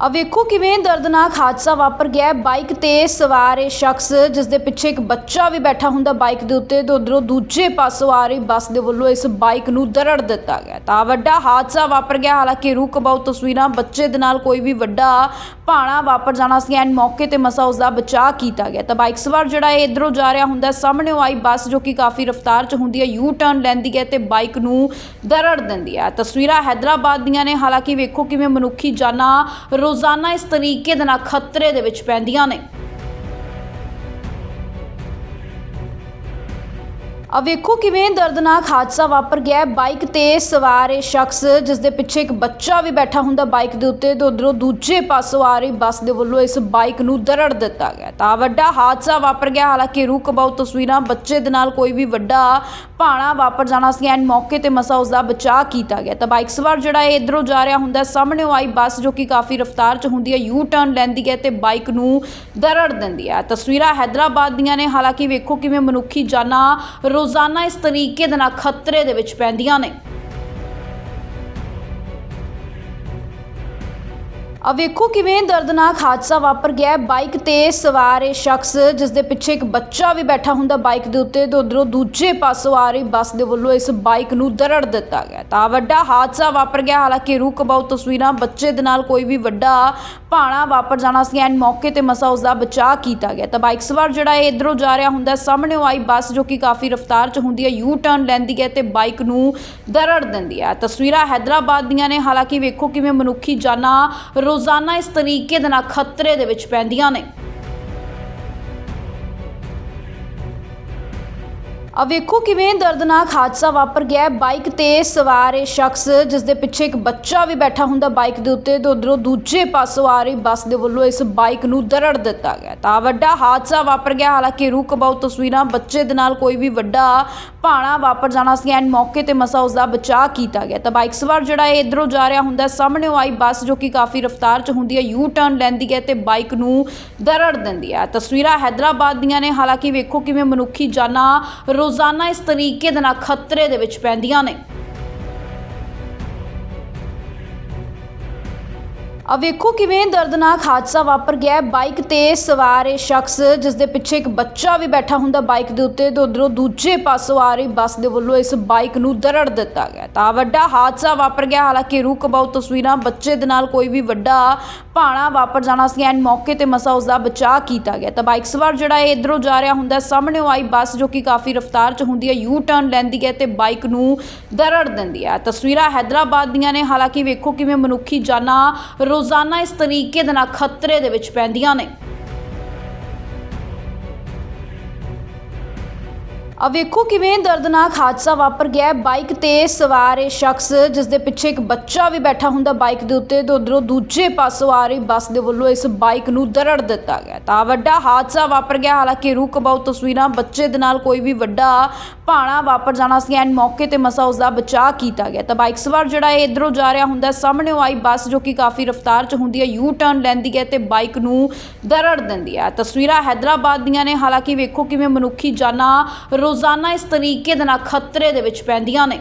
ਆ ਵੇਖੋ ਕਿਵੇਂ ਦਰਦਨਾਕ ਹਾਦਸਾ ਵਾਪਰ ਗਿਆ ਬਾਈਕ ਤੇ ਸਵਾਰ ਇਹ ਸ਼ਖਸ, ਜਿਸ ਦੇ ਪਿੱਛੇ ਇੱਕ ਬੱਚਾ ਵੀ ਬੈਠਾ ਹੁੰਦਾ ਬਾਈਕ ਦੇ ਉੱਤੇ ਤੇ ਉਧਰੋਂ ਦੂਜੇ ਪਾਸੋਂ ਆ ਰਹੀ ਬੱਸ ਦੇ ਵੱਲੋਂ ਇਸ ਬਾਈਕ ਨੂੰ ਦਰੜ ਦਿੱਤਾ ਗਿਆ ਤਾਂ ਵੱਡਾ ਹਾਦਸਾ ਵਾਪਰ ਗਿਆ, ਹਾਲਾਂਕਿ ਰੂਕ ਤਸਵੀਰਾਂ ਬੱਚੇ ਦੇ ਨਾਲ ਕੋਈ ਵੀ ਵੱਡਾ ਭਾਣਾ ਵਾਪਰ ਜਾਣਾ ਸੀ ਐਂਡ ਮੌਕੇ ਤੇ ਮਸਾ ਉਸ ਦਾ ਬਚਾਅ ਕੀਤਾ ਗਿਆ। ਤਾਂ ਬਾਈਕ ਸਵਾਰ ਜਿਹੜਾ ਇਹ ਇਧਰੋਂ ਜਾ ਰਿਹਾ ਹੁੰਦਾ, ਸਾਹਮਣੇ ਸਾਹਮਣੇੋਂ ਆਈ ਬੱਸ ਜੋ ਕਿ ਕਾਫੀ ਰਫ਼ਤਾਰ 'ਚ ਹੁੰਦੀ ਹੈ ਯੂ ਟਰਨ ਲੈਂਦੀ ਹੈ ਤੇ ਬਾਈਕ ਨੂੰ ਦਰੜ ਦਿੰਦੀ ਹੈ। ਤਸਵੀਰਾਂ ਹੈਦਰਾਬਾਦ ਦੀਆਂ ਨੇ, ਹਾਲਾਂਕਿ ਵੇਖੋ ਕਿਵੇਂ ਮਨੁੱਖੀ ਜਾਨਾਂ ਰੋਜ਼ਾਨਾ ਇਸ ਤਰੀਕੇ ਦੇ ਨਾਲ ਖਤਰੇ ਦੇ ਵਿੱਚ ਪੈਂਦੀਆਂ ਨੇ। ਆ ਵੇਖੋ ਕਿਵੇਂ ਦਰਦਨਾਕ ਹਾਦਸਾ ਵਾਪਰ ਗਿਆ ਬਾਈਕ ਤੇ ਸਵਾਰ ਇਹ ਸ਼ਖਸ ਜਿਸ ਦੇ ਪਿੱਛੇ ਇੱਕ ਬੱਚਾ ਵੀ ਬੈਠਾ ਹੁੰਦਾ ਬਾਈਕ ਦੇ ਉੱਤੇ ਤੇ ਉਧਰੋਂ ਦੂਜੇ ਪਾਸੋਂ ਆ ਰਹੀ ਬੱਸ ਦੇ ਵੱਲੋਂ ਇਸ ਬਾਈਕ ਨੂੰ ਦਰੜ ਦਿੱਤਾ ਗਿਆ ਤਾਂ ਵੱਡਾ ਹਾਦਸਾ ਵਾਪਰ ਗਿਆ, ਹਾਲਾਂਕਿ ਰੁਕ ਅਬਾਊਟ ਤਸਵੀਰਾਂ ਬੱਚੇ ਦੇ ਨਾਲ ਕੋਈ ਵੀ ਵੱਡਾ ਭਾਣਾ ਵਾਪਰ ਜਾਣਾ ਸੀ ਐਂਡ ਮੌਕੇ ਤੇ ਮਸਾ ਉਸ ਦਾ ਬਚਾਅ ਕੀਤਾ ਗਿਆ। ਤਾਂ ਬਾਈਕ ਸਵਾਰ ਜਿਹੜਾ ਇਹ ਇਧਰੋਂ ਜਾ ਰਿਹਾ ਹੁੰਦਾ, ਸਾਹਮਣੇ ਆਈ ਬੱਸ ਜੋ ਕਿ ਕਾਫੀ ਰਫ਼ਤਾਰ 'ਚ ਹੁੰਦੀ ਹੈ ਯੂ ਟਰਨ ਲੈਂਦੀ ਹੈ ਤੇ ਬਾਈਕ ਨੂੰ ਦਰੜ ਦਿੰਦੀ ਹੈ। ਤਸਵੀਰਾਂ ਹੈਦਰਾਬਾਦ ਦੀਆਂ ਨੇ, ਹਾਲਾਂਕਿ ਵੇਖੋ ਕਿਵੇਂ ਮਨੁੱਖੀ ਜਾਨਾਂ ਰੋਜ਼ਾਨਾ ਇਸ ਤਰੀਕੇ ਦੇ ਨਾਲ ਖਤਰੇ ਦੇ ਵਿੱਚ ਪੈਂਦੀਆਂ ਨੇ। ਆ ਵੇਖੋ ਕਿਵੇਂ ਦਰਦਨਾਕ ਹਾਦਸਾ ਵਾਪਰ ਗਿਆ ਹੈ। ਬਾਈਕ ਤੇ ਸਵਾਰ ਇਹ ਸ਼ਖਸ ਜਿਸ ਦੇ ਪਿੱਛੇ ਇੱਕ ਬੱਚਾ ਵੀ ਬੈਠਾ ਹੁੰਦਾ ਬਾਈਕ ਦੇ ਉੱਤੇ ਤੇ ਉਧਰੋਂ ਦੂਜੇ ਪਾਸੋਂ ਆ ਰਹੀ ਬੱਸ ਦੇ ਵੱਲੋਂ ਇਸ ਬਾਈਕ ਨੂੰ ਦਰੜ ਦਿੱਤਾ ਗਿਆ ਤਾਂ ਵੱਡਾ ਹਾਦਸਾ ਵਾਪਰ ਗਿਆ, ਹਾਲਾਂਕਿ ਰੁਕ ਅਬਾਊਟ ਤਸਵੀਰਾਂ ਬੱਚੇ ਦੇ ਨਾਲ ਕੋਈ ਵੀ ਵੱਡਾ ਭਾਣਾ ਵਾਪਰ ਜਾਣਾ ਸੀ ਐਂਡ ਮੌਕੇ ਤੇ ਮਸਾ ਉਸ ਦਾ ਬਚਾਅ ਕੀਤਾ ਗਿਆ। ਤਾਂ ਬਾਈਕ ਸਵਾਰ ਜਿਹੜਾ ਇਹ ਇਧਰੋਂ ਜਾ ਰਿਹਾ ਹੁੰਦਾ, ਸਾਹਮਣੇ ਆਈ ਬੱਸ ਜੋ ਕਿ ਕਾਫੀ ਰਫ਼ਤਾਰ 'ਚ ਹੁੰਦੀ ਹੈ ਯੂ ਟਰਨ ਲੈਂਦੀ ਹੈ ਤੇ ਬਾਈਕ ਨੂੰ ਦਰੜ ਦਿੰਦੀ ਹੈ। ਤਸਵੀਰਾਂ ਹੈਦਰਾਬਾਦ ਦੀਆਂ ਨੇ, ਹਾਲਾਂਕਿ ਵੇਖੋ ਕਿਵੇਂ ਮਨੁੱਖੀ ਜਾਨਾਂ ਰੋਜ਼ਾਨਾ ਇਸ ਤਰੀਕੇ ਦੇ ਨਾਲ ਖਤਰੇ ਦੇ ਵਿੱਚ ਪੈਂਦੀਆਂ ਨੇ। ਆ ਵੇਖੋ ਕਿਵੇਂ ਦਰਦਨਾਕ ਹਾਦਸਾ ਵਾਪਰ ਗਿਆ ਬਾਈਕ ਤੇ ਸਵਾਰ ਇਹ ਸ਼ਖਸ ਜਿਸ ਦੇ ਪਿੱਛੇ ਇੱਕ ਬੱਚਾ ਵੀ ਬੈਠਾ ਹੁੰਦਾ ਬਾਈਕ ਦੇ ਉੱਤੇ ਤੇ ਉਧਰੋਂ ਦੂਜੇ ਪਾਸੋਂ ਆ ਰਹੀ ਬੱਸ ਦੇ ਵੱਲੋਂ ਇਸ ਬਾਈਕ ਨੂੰ ਦਰੜ ਦਿੱਤਾ ਗਿਆ ਤਾਂ ਵੱਡਾ ਹਾਦਸਾ ਵਾਪਰ ਗਿਆ। ਹਾਲਾਂਕਿ ਰੁਕ ਅਬਾਊਟ ਤਸਵੀਰਾਂ ਬੱਚੇ ਦੇ ਨਾਲ ਕੋਈ ਵੀ ਵੱਡਾ ਭਾਣਾ ਵਾਪਰ ਜਾਣਾ ਸੀ ਐਂਡ ਮੌਕੇ ਤੇ ਮਸਾ ਉਸ ਦਾ ਬਚਾਅ ਕੀਤਾ ਗਿਆ। ਤਾਂ ਬਾਈਕ ਸਵਾਰ ਜਿਹੜਾ ਇਹ ਇਧਰੋਂ ਜਾ ਰਿਹਾ ਹੁੰਦਾ, ਸਾਹਮਣੇ ਸਾਹਮਣੇੋਂ ਆਈ ਬੱਸ ਜੋ ਕਿ ਕਾਫੀ ਰਫ਼ਤਾਰ 'ਚ ਹੁੰਦੀ ਹੈ ਯੂ ਟਰਨ ਲੈਂਦੀ ਹੈ ਤੇ ਬਾਈਕ ਨੂੰ ਦਰੜ ਦਿੰਦੀ ਹੈ। ਤਸਵੀਰਾਂ ਹੈਦਰਾਬਾਦ ਦੀਆਂ ਨੇ। ਹਾਲਾਂਕਿ ਵੇਖੋ ਕਿਵੇਂ ਮਨੁੱਖੀ ਜਾਨਾਂ ਰੋਜ਼ਾਨਾ ਇਸ ਤਰੀਕੇ ਦੇ ਨਾਲ ਖਤਰੇ ਦੇ ਵਿੱਚ ਪੈਂਦੀਆਂ ਨੇ। ਆ ਵੇਖੋ ਕਿਵੇਂ ਦਰਦਨਾਕ ਹਾਦਸਾ ਵਾਪਰ ਗਿਆ ਬਾਈਕ ਤੇ ਸਵਾਰ ਇਹ ਸ਼ਖਸ, ਜਿਸ ਦੇ ਪਿੱਛੇ ਇੱਕ ਬੱਚਾ ਵੀ ਬੈਠਾ ਹੁੰਦਾ ਬਾਈਕ ਦੇ ਉੱਤੇ ਤੇ ਉਧਰੋਂ ਦੂਜੇ ਪਾਸੋਂ ਆ ਰਹੀ ਬੱਸ ਦੇ ਵੱਲੋਂ ਇਸ ਬਾਈਕ ਨੂੰ ਦਰੜ ਦਿੱਤਾ ਗਿਆ ਤਾਂ ਵੱਡਾ ਹਾਦਸਾ ਵਾਪਰ ਗਿਆ, ਹਾਲਾਂਕਿ ਰੁਕ ਤਸਵੀਰਾਂ ਬੱਚੇ ਦੇ ਨਾਲ ਕੋਈ ਵੀ ਵੱਡਾ ਭਾਣਾ ਵਾਪਰ ਜਾਣਾ ਸੀ ਐਂਡ ਮੌਕੇ ਤੇ ਮਸਾ ਉਸ ਦਾ ਬਚਾਅ ਕੀਤਾ ਗਿਆ। ਤਾਂ ਬਾਈਕ ਸਵਾਰ ਜਿਹੜਾ ਇਹ ਇਧਰੋਂ ਜਾ ਰਿਹਾ ਹੁੰਦਾ, ਸਾਹਮਣੇ ਸਾਹਮਣੇੋਂ ਆਈ ਬੱਸ ਜੋ ਕਿ ਕਾਫੀ ਰਫ਼ਤਾਰ 'ਚ ਹੁੰਦੀ ਹੈ ਯੂ ਟਰਨ ਲੈਂਦੀ ਹੈ ਤੇ ਬਾਈਕ ਨੂੰ ਦਰੜ ਦਿੰਦੀ ਹੈ। ਤਸਵੀਰਾਂ ਹੈਦਰਾਬਾਦ ਦੀਆਂ ਨੇ, ਹਾਲਾਂਕਿ ਵੇਖੋ ਕਿਵੇਂ ਮਨੁੱਖੀ ਜਾਨਾਂ ਰੋਜ਼ਾਨਾ ਇਸ ਤਰੀਕੇ ਦੇ ਨਾਲ ਖਤਰੇ ਦੇ ਵਿੱਚ ਪੈਂਦੀਆਂ ਨੇ। ਆ ਵੇਖੋ ਕਿਵੇਂ ਦਰਦਨਾਕ ਹਾਦਸਾ ਵਾਪਰ ਗਿਆ ਬਾਈਕ ਤੇ ਸਵਾਰ ਇਹ ਸ਼ਖਸ, ਜਿਸ ਦੇ ਪਿੱਛੇ ਇੱਕ ਬੱਚਾ ਵੀ ਬੈਠਾ ਹੁੰਦਾ ਬਾਈਕ ਦੇ ਉੱਤੇ ਤੇ ਉਧਰੋਂ ਦੂਜੇ ਪਾਸੋਂ ਆ ਰਹੀ ਬੱਸ ਦੇ ਵੱਲੋਂ ਇਸ ਬਾਈਕ ਨੂੰ ਦਰੜ ਦਿੱਤਾ ਗਿਆ ਤਾਂ ਵੱਡਾ ਹਾਦਸਾ ਵਾਪਰ ਗਿਆ, ਹਾਲਾਂਕਿ ਰੁਕ ਅਬਾਊਟ ਤਸਵੀਰਾਂ ਬੱਚੇ ਦੇ ਨਾਲ ਕੋਈ ਵੀ ਵੱਡਾ ਭਾਣਾ ਵਾਪਰ ਜਾਣਾ ਸੀ ਐਂਡ ਮੌਕੇ ਤੇ ਮਸਾ ਉਸ ਦਾ ਬਚਾਅ ਕੀਤਾ ਗਿਆ। ਤਾਂ ਬਾਈਕ ਸਵਾਰ ਜਿਹੜਾ ਇਹ ਇਧਰੋਂ ਜਾ ਰਿਹਾ ਹੁੰਦਾ, ਸਾਹਮਣੇ ਸਾਹਮਣੇੋਂ ਆਈ ਬੱਸ ਜੋ ਕਿ ਕਾਫੀ ਰਫ਼ਤਾਰ 'ਚ ਹੁੰਦੀ ਹੈ ਯੂ ਟਰਨ ਲੈਂਦੀ ਹੈ ਤੇ ਬਾਈਕ ਨੂੰ ਦਰੜ ਦਿੰਦੀ ਹੈ। ਤਸਵੀਰਾਂ ਹੈਦਰਾਬਾਦ ਦੀਆਂ ਨੇ, ਹਾਲਾਂਕਿ ਵੇਖੋ ਕਿਵੇਂ ਮਨੁੱਖੀ ਜਾਨਾਂ ਰੋਜ਼ਾਨਾ ਇਸ ਤਰੀਕੇ ਦੇ ਨਾਲ ਖਤਰੇ ਦੇ ਵਿੱਚ ਪੈਂਦੀਆਂ ਨੇ।